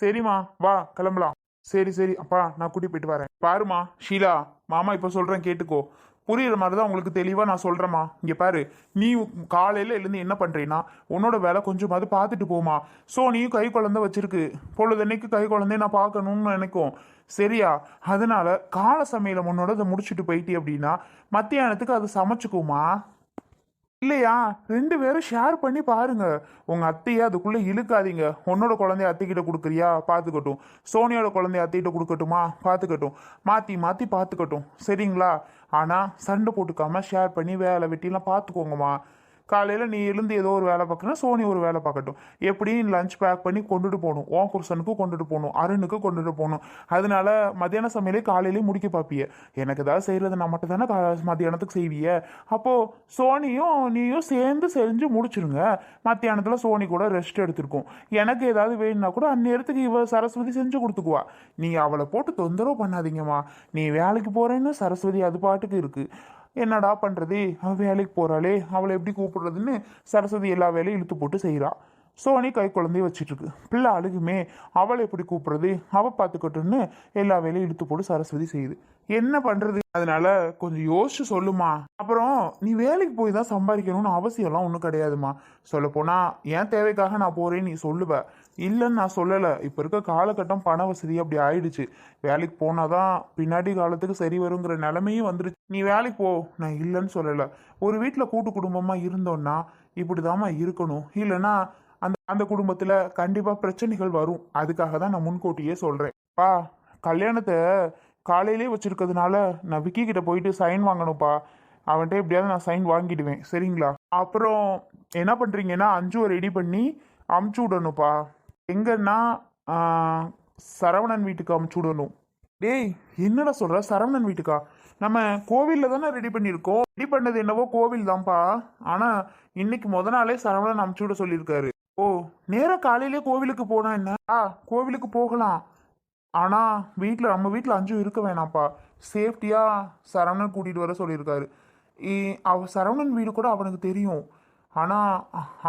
சரிம்மா வா கிளம்பலாம். சரி சரி அப்பா நான் கூட்டி போயிட்டு வரேன். பாருமா ஷீலா மாமா இப்போ சொல்கிறேன் கேட்டுக்கோ. புரியுற மாதிரி தான் உங்களுக்கு தெளிவாக நான் சொல்கிறேம்மா இங்கே பாரு நீ காலையில் எழுந்து என்ன பண்ணுறீன்னா உன்னோட வேலை கொஞ்சமாவது பார்த்துட்டு போமா ஸோ நீயும் கை குழந்தை வச்சிருக்கு. பொழுதன்னைக்கு கை குழந்தைய நான் பார்க்கணும்னு நினைக்கும். சரியா? அதனால கால சமையலை உன்னோட அதை முடிச்சுட்டு போயிட்டி அப்படின்னா மத்தியானத்துக்கு அது சமைச்சுக்குமா இல்லையா? ரெண்டு பேரும் ஷேர் பண்ணி பாருங்க. உங்க அத்தையை அதுக்குள்ள இழுக்காதீங்க. உன்னோட குழந்தைய அத்தைக்கிட்ட கொடுக்குறியா? பார்த்துக்கட்டும். சோனியோட குழந்தைய அத்தைகிட்ட கொடுக்கட்டுமா? பார்த்துக்கட்டும். மாத்தி மாத்தி பார்த்துக்கட்டும். சரிங்களா? ஆனா சண்டை போட்டுக்காம ஷேர் பண்ணி வேலை வெட்டிலாம் பார்த்துக்கோங்கம்மா. காலையில் நீ எழுந்து ஏதோ ஒரு வேலை பார்க்கணும் சோனி ஒரு வேலை பார்க்கட்டும். எப்படியும் லஞ்ச் பேக் பண்ணி கொண்டுட்டு போகணும். ஓன் புருஷனுக்கும் கொண்டுட்டு போகணும். அருணுக்கு கொண்டுட்டு போகணும். அதனால மத்தியான சமையலே காலையிலேயே முடிக்க பார்ப்பிய எனக்கு ஏதாவது செய்கிறது நான் மட்டும் தானே மத்தியானத்துக்கு செய்விய? அப்போது சோனியும் நீயும் சேர்ந்து செஞ்சு முடிச்சிருங்க. மத்தியானத்தில் சோனி கூட ரெஸ்ட் எடுத்திருக்கும். எனக்கு ஏதாவது வேணும்னா கூட அந்நேரத்துக்கு இவ சரஸ்வதி செஞ்சு கொடுத்துக்குவா. நீ அவளை போட்டு தொந்தரவு பண்ணாதீங்கம்மா. நீ வேலைக்கு போகிறேன்னு சரஸ்வதி அது பாட்டுக்கு இருக்குது என்னடா பண்ணுறது அவள் வேலைக்கு போகிறாளே அவளை எப்படி கூப்பிடுறதுன்னு சரஸ்வதி எல்லா வேலையும் இழுத்து போட்டு செய்கிறாள் சோனி கை குழந்தைய வச்சுட்டுருக்கு பிள்ளை அழுகுமே. அவளை எப்படி கூப்பிட்றது? அவள் பார்த்துக்கட்டுன்னு எல்லா வேலையும் இழுத்து போட்டு சரஸ்வதி செய்யுது. என்ன பண்ணுறது அதனால கொஞ்சம் யோசிச்சு சொல்லுமா. அப்புறம் நீ வேலைக்கு போய் தான் சம்பாதிக்கணும்னு அவசியம்லாம் ஒன்றும் கிடையாதுமா சொல்லப்போனால் என் தேவைக்காக நான் போகிறேன்னு நீ சொல்லுவேன் இல்லைன்னு நான் சொல்லலை. இப்போ இருக்க காலகட்டம் பண வசதி அப்படி ஆயிடுச்சு. வேலைக்கு போனால் தான் பின்னாடி காலத்துக்கு சரி வருங்கிற நிலமையும் வந்துருச்சு. நீ வேலைக்கு போ. நான் இல்லைன்னு சொல்லலை. ஒரு வீட்டில் கூட்டு குடும்பமாக இருந்தோன்னா இப்படி இருக்கணும். இல்லைன்னா அந்த அந்த குடும்பத்தில் கண்டிப்பாக பிரச்சனைகள் வரும். அதுக்காக தான் நான் முன்கூட்டியே சொல்கிறேன் பா கல்யாணத்தை காலையிலே வச்சுருக்கிறதுனால நான் விக்கி கிட்ட போயிட்டு சைன் வாங்கணும்ப்பா. அவன்கிட்ட எப்படியாவது நான் சைன் வாங்கிடுவேன். சரிங்களா? அப்புறம் என்ன பண்ணுறீங்கன்னா அஞ்சுவை ரெடி பண்ணி அமுச்சு விடணும்ப்பா. எங்கன்னா சரவணன் வீட்டுக்கு அமுச்சு விடணும். டேய் என்னடா சொல்ற? சரவணன் வீட்டுக்கா? நம்ம கோவிலில் தானே ரெடி பண்ணியிருக்கோம். ரெடி பண்ணது என்னவோ கோவில் தான்ப்பா. ஆனால் இன்னைக்கு முத நாளே சரவணன் அமுச்சு விட சொல்லியிருக்காரு. ஓ நேராக காலையிலே கோவிலுக்கு போனா என்ன? ஆ கோவிலுக்கு போகலாம். ஆனால் வீட்டில் நம்ம வீட்டில் அஞ்சும் இருக்க வேணாம்ப்பா. சேஃப்டியாக சரவணன் கூட்டிகிட்டு வர சொல்லியிருக்காரு. அவ சரவணன் வீடு கூட அவனுக்கு தெரியும். ஆனால்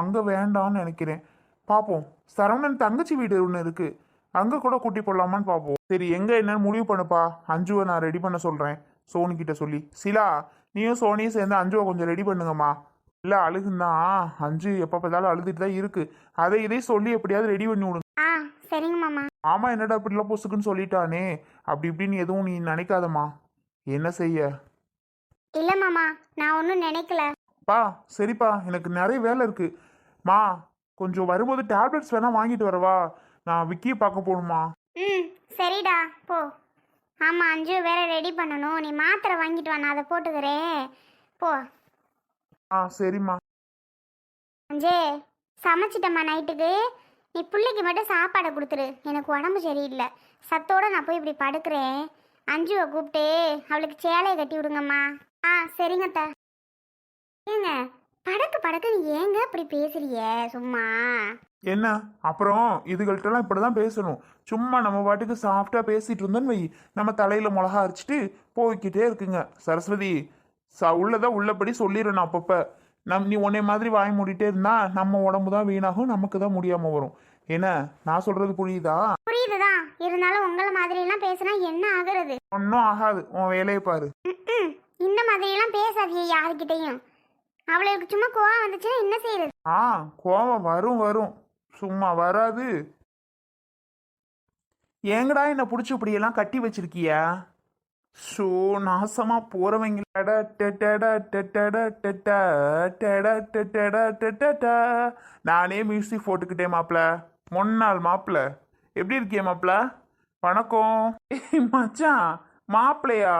அங்கே வேண்டான்னு நினைக்கிறேன். பார்ப்போம் சரவணன் தங்கச்சி வீடு ஒன்று இருக்கு. அங்க கூட கூட்டி போடலாமான்னு பார்ப்போம் சரி எங்க என்னன்னு முடிவு பண்ணுப்பா. அஞ்சுவை நான் ரெடி பண்ண சொல்றேன். சோனி கிட்ட சொல்லி. சிலா நீயும் சோனியும் சேர்ந்து அஞ்சுவை கொஞ்சம் ரெடி பண்ணுங்கம்மா. இல்ல அழுகுந்தான் அஞ்சு எப்ப பார்த்தாலும் அழுதுட்டு தான் இருக்கு. அதை இதை சொல்லி எப்படியாவது ரெடி பண்ணி விடுங்க. ஆ சரிங்க மாமா. ஆமா என்னடா இப்படிலாம் பொசுக்குன்னு சொல்லிட்டானே. அப்படி இப்படின்னு எதுவும் நீ நினைக்காதம்மா. என்ன செய்ய? இல்லை மாமா நான் ஒன்றும் நினைக்கல. பா சரிப்பா. எனக்கு நிறைய வேலை இருக்கு. மா கொஞ்சம் வரும்போது டேப்லெட்ஸ் வேணா வாங்கிட்டு வரவா? நான் விக்கியை பார்க்க போகணுமா? ம் சரிடா போ. ஆமாம் அஞ்சு வேற ரெடி பண்ணணும். நீ மாத்திரை வாங்கிட்டு வா நான் அதை போட்டுக்கிறேன். போ. ஆ சரிம்மா. அஞ்சே சமைச்சிட்டம்மா நைட்டுக்கு. நீ பிள்ளைக்கு மட்டும் சாப்பாடை கொடுத்துரு. எனக்கு உடம்பு சரியில்லை. சத்தோட நான் போய் இப்படி படுக்கிறேன். அஞ்சுவை கூப்பிட்டு அவளுக்கு சேலையை கட்டி விடுங்கம்மா. ஆ சரிங்கத்தா ஏங்க படக்கு படக்குன்னு ஏங்க இப்படி பேசுறிய? சும்மா. என்ன? அப்புறம் இதுகள்ட்டலாம் இப்படி தான் பேசணும். சும்மா நம்ம பாட்டுக்கு சாஃப்டாக பேசிட்டு இருந்தோன்னு வை. நம்ம தலையில் மிளகா அரைச்சிட்டு போய்க்கிட்டே இருக்குங்க. சரஸ்வதி ச உள்ளதை உள்ளபடி சொல்லிடணும் அப்பப்போ. நம் நீ உன்னை மாதிரி வாய் மூடிட்டே இருந்தா நம்ம உடம்பு தான் வீணாகும் நமக்கு தான் முடியாமல் வரும். என்ன? நான் சொல்கிறது புரியுதா? புரியுதுதான் இருந்தாலும் உங்களை மாதிரியெல்லாம் பேசினா என்ன ஆகுறது? ஒன்றும் ஆகாது. உன் வேலையை பாரு. இந்த மாதிரியெல்லாம் பேசாதீங்க யாருக்கிட்டையும் அவளுக்கு சும்மா கோவம் வந்துச்சுன்னா என்ன செய்யறது ஆ கோவம் வரும் வரும். சும்மா வராது. ஏங்கடா என்னை பிடிச்சி இப்படியெல்லாம் கட்டி வச்சிருக்கியா? ஸோ நாசமா போறவங்க டட டடட டடட டட டட டடட நானே மியூசிக் போட்டுக்கிட்டேன் மாப்பிள முன்னாள் மாப்பிள எப்படி இருக்கிய மாப்பிள வணக்கம். ஏய் மச்சான் மாப்பிளையா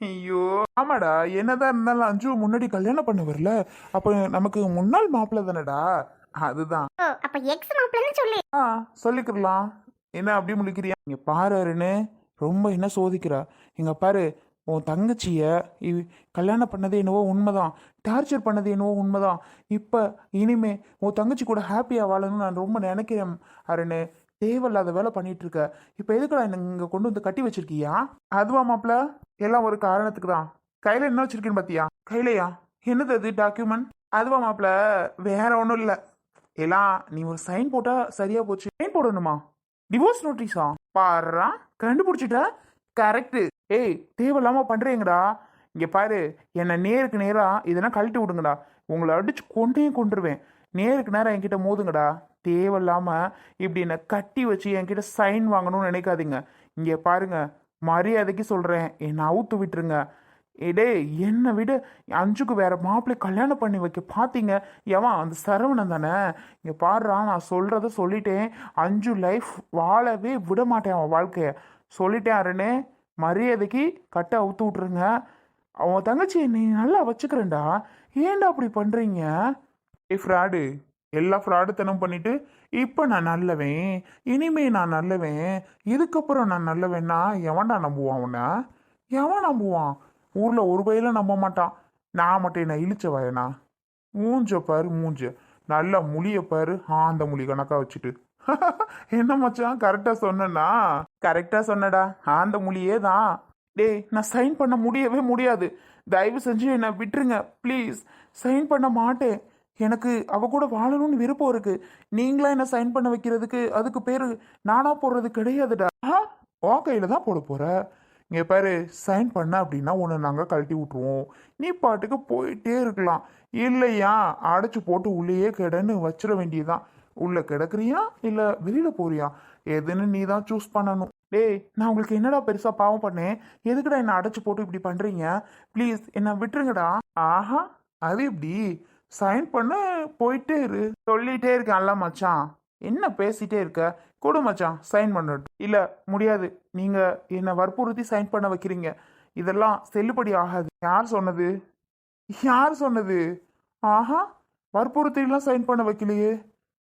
ஐயோ. ஆமாடா என்னதான் இருந்தாலும் அஞ்சு முன்னாடி கல்யாணம் பண்ண வரல. அப்ப நமக்கு முன்னாள் மாப்பிள்ளை தானடா? அதுதான். அப்ப எக்ஸ் மாப்பிள்ளைன்னு சொல்லு. ஆ சொல்லிக்கிறலாம். என்ன அப்படி முழிக்கிறியா? இங்க பாரு அருணு. ரொம்ப என்ன சோதிக்கிறா. இங்க பாரு உன் தங்கச்சிய கல்யாணம் பண்ணது என்னவோ உண்மைதான். டார்ச்சர் பண்ணது என்னவோ உண்மைதான். இப்போ இனிமே உன் தங்கச்சி கூட ஹாப்பியாக வாழணும்னு நான் ரொம்ப நினைக்கிறேன் அருணு. தேவையில்லாத வேலை பண்ணிட்டு இருக்க. இப்போ எதுக்குடா என்ன இங்கே கொண்டு வந்து கட்டி வச்சிருக்கியா? அதுவா மாப்ள எல்லாம் ஒரு காரணத்துக்கு தான். கையில் என்ன வச்சிருக்கேன்னு பார்த்தியா கையிலையா? என்னது அது டாக்குமெண்ட் அதுவா மாப்பிள? வேற ஒன்றும் இல்லை. எல்லாம் நீ ஒரு சைன் போட்டா சரியா போச்சு. சைன் போடணுமா? டிவோர்ஸ் நோட்டீஸா பாரு கண்டுபிடிச்சிட்ட? கரெக்டு ஏய் தேவையில்லாம பண்றீங்கடா. இங்க பாரு என்னை நேருக்கு நேரா இதெல்லாம் கழட்டி விடுங்கடா. உங்களை அடிச்சு கொண்டையும் கொண்டுருவேன் நேருக்கு நேரம் என்கிட்ட மோதுங்கடா. தேவையில்லாம இப்படி என்னை கட்டி வச்சு என்கிட்ட சைன் வாங்கணும்னு நினைக்காதீங்க. இங்க பாருங்க மரியாதைக்கு சொல்கிறேன் என்னை அவுத்து விட்டுருங்க. இடே என்னை விட. அஞ்சுக்கு வேற மாப்பிள்ளை கல்யாணம் பண்ணி வைக்க பார்த்தீங்க எவன் அந்த சரவணன் தானே? இங்கே பாடுறா நான் சொல்கிறத சொல்லிட்டேன். அஞ்சு லைஃப் வாழவே விட மாட்டேன் அவன் வாழ்க்கையை. சொல்லிட்டேன் அருணே. மரியாதைக்கு கட்டை அவுத்து விட்ருங்க அவன் தங்கச்சி நீ நல்லா வச்சுக்கிறேன்டா. ஏன்டா அப்படி பண்ணுறீங்க ஏ ஃப்ராடு. எல்லா ஃப்ராடுத்தனம் பண்ணிட்டு இப்போ நான் நல்லவன் இனிமே நான் நல்லவன் இதுக்கப்புறம் நான் நல்லவன்னா எவன்டா நம்புவான் உன்னை? எவன் நம்புவான்? ஊரில் ஒரு பையில நம்ப மாட்டான். நான் மட்டும் என்ன இழிச்ச வயனா? மூஞ்ச பாரு மூஞ்ச. நல்ல முழிய பாரு ஆந்த முழி கணக்கா வச்சுட்டு. என்ன மச்சான் கரெக்டா சொன்னனா கரெக்டா சொன்னடா. ஆந்த மொழியே தான். டேய் நான் சைன் பண்ண முடியவே முடியாது. தயவு செஞ்சு என்னை விட்டுருங்க ப்ளீஸ் சைன் பண்ண மாட்டேன். எனக்கு அவ கூட வாழணும்னு விருப்பம் இருக்கு. நீங்களா என்ன சைன் பண்ண வைக்கிறதுக்கு? அதுக்கு பேரு நானா போடுறது கிடையாதுடா. ஆ உன் கையில தான் போட போற. இங்க பாரு சைன் பண்ண அப்படின்னா உன்னை நாங்கள் கழட்டி விட்ருவோம் நீ பாட்டுக்கு போயிட்டே இருக்கலாம். இல்லையா? அடைச்சு போட்டு உள்ளேயே கிடன்னு வச்சிட வேண்டியதுதான். உள்ள கிடக்குறியா? இல்ல வெளியில போறியா? எதுன்னு நீ தான் சூஸ் பண்ணணும். டேய் நான் உங்களுக்கு என்னடா பெருசா பாவம் பண்ணேன்? எதுக்குடா என்ன அடைச்சு போட்டு இப்படி பண்றீங்க? ப்ளீஸ் என்ன விட்டுருங்கடா. ஆஹா அது எப்படி? சைன் பண்ண போயிட்டே இரு. சொல்லிட்டே இருக்கேன்ல மச்சான். என்ன பேசிட்டே இருக்க? கொடு மச்சான் சைன் பண்ணட்டும். இல்லை முடியாது. நீங்க என்னை வற்புறுத்தி சைன் பண்ண வைக்கிறீங்க. இதெல்லாம் செல்லுபடி ஆகாது. யார் சொன்னது? யார் சொன்னது? ஆஹா வற்புறுத்திலாம் சைன் பண்ண வைக்கலையே.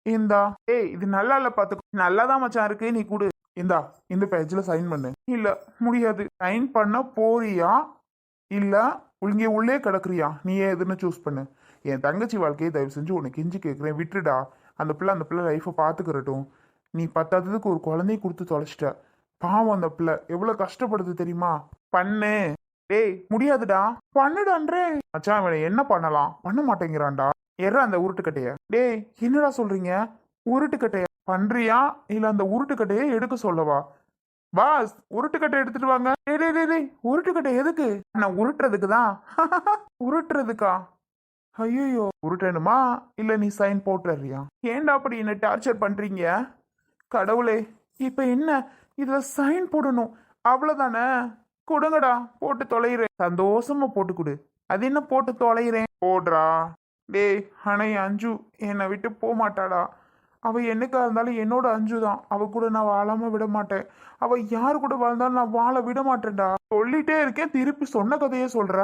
இந்தா. ஏய் இது நல்லா இல்ல நல்லா நல்லாதான் மச்சான் இருக்கு. நீ கொடு. இந்தா இந்த பேஜில் சைன் பண்ணு. இல்லை முடியாது. சைன் பண்ண போறியா? இல்லை இங்கே உள்ளே கிடக்குறியா? நீ எதுன்னு சூஸ் பண்ணு. என் தங்கச்சி வாழ்க்கையை தயவு செஞ்சு உனக்கு கெஞ்சி கேட்குறேன். விட்டுடா. அந்த பிள்ளை அந்த பிள்ளை லைஃப்பை பார்த்துக்கிறட்டும். நீ பத்தாததுக்கு ஒரு குழந்தைய கொடுத்து தொலைச்சிட்ட. பாவம் அந்த பிள்ளை. எவ்வளவு கஷ்டப்படுது தெரியுமா? பண்ணு. டேய் முடியாதுடா. பண்ணுடான்றே மச்சான் இவனை என்ன பண்ணலாம்? பண்ண மாட்டேங்கிறான்டா. எற அந்த உருட்டுக்கட்டைய. டேய் என்னடா சொல்றீங்க? உருட்டுக்கட்டைய. பண்றியா? இல்ல அந்த உருட்டுக்கட்டையை எடுக்க சொல்லவா? பாஸ் உருட்டுக்கட்டை எடுத்துட்டு வாங்க. டேய் டேய் டேய், உருட்டுக்கட்டை எதுக்கு? நான் உருட்டுறதுக்கு தான் உருட்டுறதுக்கா? ஐயோ உருட்டணுமா? இல்லை நீ சைன் போட்டுறியா ஏன்டா அப்படி என்ன டார்ச்சர் பண்ணுறீங்க கடவுளே இப்போ என்ன? இதில் சைன் போடணும். அவ்வளோதானே கொடுங்கடா போட்டு தொலைகிறேன். சந்தோஷமா போட்டு கொடு. அது என்ன போட்டு தொலைகிறேன்? போடுறா. டேய் அணை அஞ்சு என்னை விட்டு போக மாட்டாடா அவள் என்னைக்கா இருந்தாலும் என்னோட அஞ்சு தான் அவள் கூட நான் வாழாமல் விட மாட்டேன். அவள் யார் கூட வாழ்ந்தாலும் நான் வாழ விட மாட்டேன்டா. சொல்லிட்டே இருக்கேன் திருப்பி சொன்ன கதையே சொல்கிற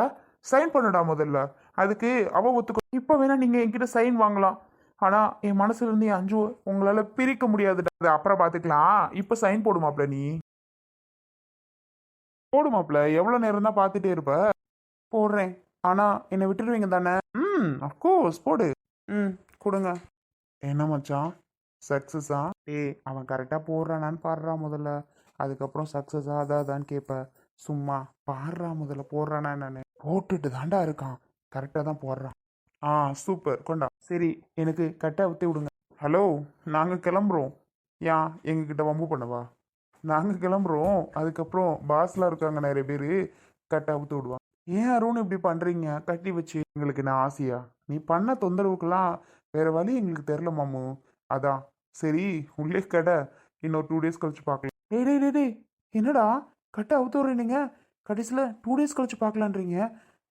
சைன் பண்ணுடா முதல்ல. அதுக்கு அவள் ஒத்துக்கோ. இப்போ வேணால் நீங்கள் என்கிட்ட சைன் வாங்கலாம். ஆனால் என் மனசுலேருந்து என் அஞ்சு உங்களால் பிரிக்க முடியாதுடா. அது அப்புறம் பார்த்துக்கலாம் இப்போ சைன் போடுமாப்ல நீ? போடுமாப்ல எவ்வளோ நேரம் தான் பார்த்துட்டே இருப்ப? போடுறேன். ஆனால் என்னை விட்டுருவீங்க தானே? ம் அஃப்கோர்ஸ் போடு. ம் கொடுங்க. என்ன மச்சான்? சக்ஸஸா ஏய் அவன் கரெக்டாக போடுறானான்னு பாடுறா முதல்ல. அதுக்கப்புறம் சக்ஸஸா அதான் அதான்னு கேட்ப சும்மா பாடுறா முதல்ல போடுறானா நான் போட்டுட்டு தாண்டா இருக்கான். கரெக்டாக தான் போடுறான். ஆ சூப்பர் கொண்டா. சரி எனக்கு கட்டை ஊற்றி விடுங்க. ஹலோ நாங்கள் கிளம்புறோம். ஏன் எங்ககிட்ட வம்பு பண்ணவா நாங்கள் கிளம்புறோம். அதுக்கப்புறம் பாஸ்லாம் இருக்காங்க நிறைய பேர். கட்டை ஊற்றி விடுவான். ஏன் அருண் இப்படி பண்ணுறீங்க கட்டி வச்சு எங்களுக்கு நான் ஆசையா? நீ பண்ண தொந்தரவுக்கெல்லாம் வேறு வழி எங்களுக்கு தெரில மாமு. அதான் சரி உள்ளே கடை. இன்னொரு டூ டேஸ் கழிச்சு பார்க்கலாம் டே டே டே டேய் என்னடா? கட்டை அவுத்து விட்றீங்க. கடைசியில் டூ டேஸ் கழிச்சு பார்க்கலான்றீங்க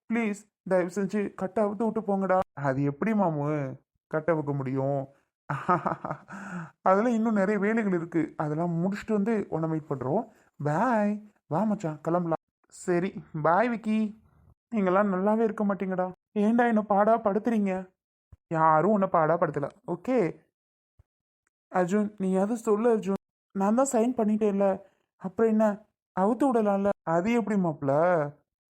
ப்ளீஸ் தயவு செஞ்சு கட்டை அவுத்து விட்டு போங்கடா. அது எப்படி மாமு? கட்டை வைக்க முடியும். அதெல்லாம் இன்னும் நிறைய வேலைகள் இருக்கு. அதெல்லாம் முடிச்சுட்டு வந்து உன்னை மீட் பண்ணுறோம் பாய் வா மச்சான். கிளம்பலாம். சரி. பாய் விக்கி. நீங்களாம் நல்லாவே இருக்க மாட்டீங்கடா. ஏன்டா என்னை பாடா படுத்துறீங்க? யாரும் உன்னை பாடா படுத்தலை. ஓகே அர்ஜுன் நீ அது சொல்லு அர்ஜுன்? நான் தான் சைன் பண்ணிட்டேன்ல. அப்புறம் என்ன? அவுத்து விடலாம்ல. அது எப்படி மாப்பிள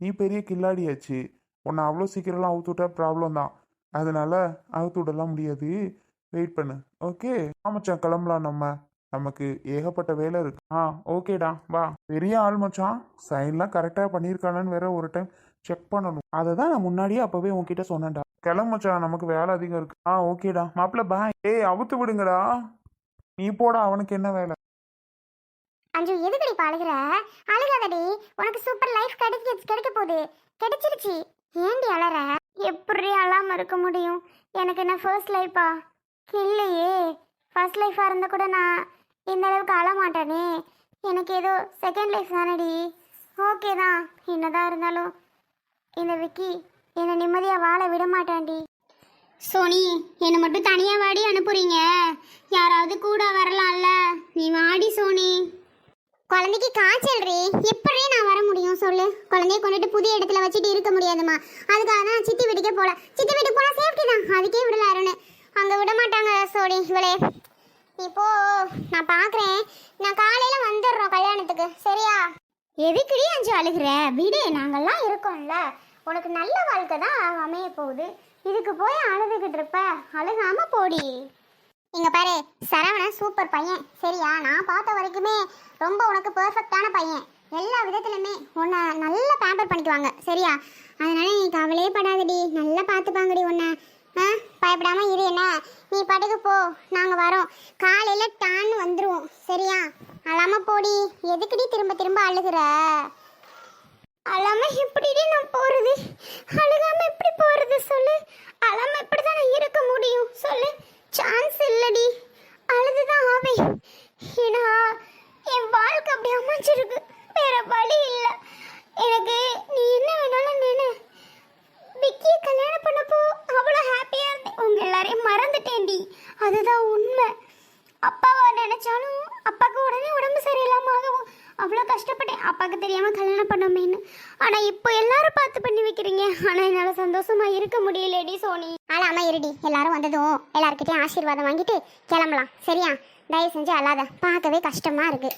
நீ பெரிய கில்லாடியாச்சு. உன்னை அவ்வளோ சீக்கிரம்லாம் அவுத்து விட்டா ப்ராப்ளம் தான். அதனால அவுத்து விடலாம் முடியாது. வெயிட் பண்ணு. ஓகே மச்சான் கிளம்பலாம் நம்ம. நமக்கு ஏகப்பட்ட வேலை இருக்கு. ஆ ஓகேடா வா. பெரிய ஆள் மச்சான். சைன்லாம் கரெக்டாக பண்ணியிருக்கானான்னு வேற ஒரு டைம் செக் பண்ணணும். அதை தான் நான் முன்னாடியே அப்போவே உன்கிட்ட சொன்னேன்டா. கிளம்பு நமக்கு வேலை அதிகம் இருக்கு. ஆ ஓகேடா மாப்பிள்ள பாய் ஏய் அவுத்து விடுங்கடா. நீ போடா அவனுக்கு என்ன வேலை? அஞ்சு எதுக்குடி பழகுற? அழுகுற அழுகாதடி. உனக்கு சூப்பர் லைஃப் கிடைக்க கிடைக்க போகுது. கிடைச்சிருச்சு. ஏண்டி அழற? எப்படி அழாம இருக்க முடியும்? எனக்கு என்ன ஃபர்ஸ்ட் லைஃபா இல்லையே. ஃபர்ஸ்ட் லைஃபா இருந்தா கூட நான் இந்த அளவுக்கு அழ மாட்டேனே. எனக்கு ஏதோ செகண்ட் லைஃப் தானடி. ஓகே தான். என்னதான் இருந்தாலும். இந்த விக்கி என்னை நிம்மதியாக வாழ விட மாட்டான்டி. சோனி என்னை மட்டும் தனியாக வாடி அனுப்புறீங்க. யாராவது கூட வரலாம்ல. நீ வாடி சோனி. குழந்தைக்கு காய்ச்சல் ரே. எப்படி நான் வர முடியும் சொல்லு. குழந்தைய கொண்டுட்டு புதிய இடத்துல வச்சுட்டு இருக்க முடியாதுமா அதுக்காக தான் சித்தி வீட்டுக்கே போல. சித்தி வீட்டுக்கு போனால் சேஃப்டி தான். அதுக்கே விடல அருண். அங்கே விட மாட்டாங்க சோனி இவளே. இப்போ நான் பார்க்குறேன் நான் காலையில் வந்துடுறோம் கல்யாணத்துக்கு. சரியா? எதுக்குடி அஞ்சு அழுகிற? விடு நாங்கள்லாம் இருக்கோம்ல. உனக்கு நல்ல வாழ்க்கை தான் அமைய போகுது. இதுக்கு போய் அழுதுகிட்டு இருப்ப. அழுகாம போடி. இங்க பாரு சரவணன் சூப்பர் பையன். சரியா? நான் பார்த்த வரைக்குமே ரொம்ப உனக்கு பெர்ஃபெக்டான பையன். எல்லா விதத்துலையுமே உன்னை நல்லா பேம்பர் பண்ணிக்குவாங்க. சரியா? அதனால நீ கவலையே படாதடி. நல்லா பார்த்துப்பாங்கடி உன்னை. ஆ? பயப்படாம இரு என்ன? நீ படகு போ. நாங்க வரோம். காலையில டான்னு வந்துருவோம். சரியா? அழாம போடி. எதுக்குடி திரும்ப திரும்ப அழுகுற? அழாம எப்படி நான் போறது? அழுகாம எப்படி போறது சொல்லு? அழாம எப்படி தான் நான் இருக்க முடியும் சொல்லு? சான்ஸ் இல்லடி. அழுதுதான் ஆவேன். ஏன்னா என் வாழ்க்கை அப்படி அமைஞ்சிருக்கு. வேற வழி இல்லை. எனக்கு நீ என்ன வேணாலும் நினை விக்கிய கல்யாணம் பண்ணப்போ அவ்வளோ ஹாப்பியாக இருந்தேன். உங்க எல்லாரையும் மறந்துட்டேன்டி. அதுதான் உண்மை. அப்பாவை நினைச்சாலும் அப்பாவுக்கு உடனே உடம்பு சரியில்லாம ஆகவும் அவ்வளோ கஷ்டப்பட்டேன். அப்பாவுக்கு தெரியாமல் கல்யாணம் பண்ணோமேன்னு. ஆனால் இப்போ எல்லாரும் பார்த்து பண்ணி வைக்கிறீங்க. ஆனால் என்னால் சந்தோஷமாக இருக்க முடியலடி சோனி. ஆனா அம்மா இருடி. எல்லாரும் வந்ததும் எல்லாருக்கிட்டையும் ஆசீர்வாதம் வாங்கிட்டு கிளம்பலாம். சரியா? தயவு செஞ்சு அல்லாத பார்க்கவே கஷ்டமாக இருக்குது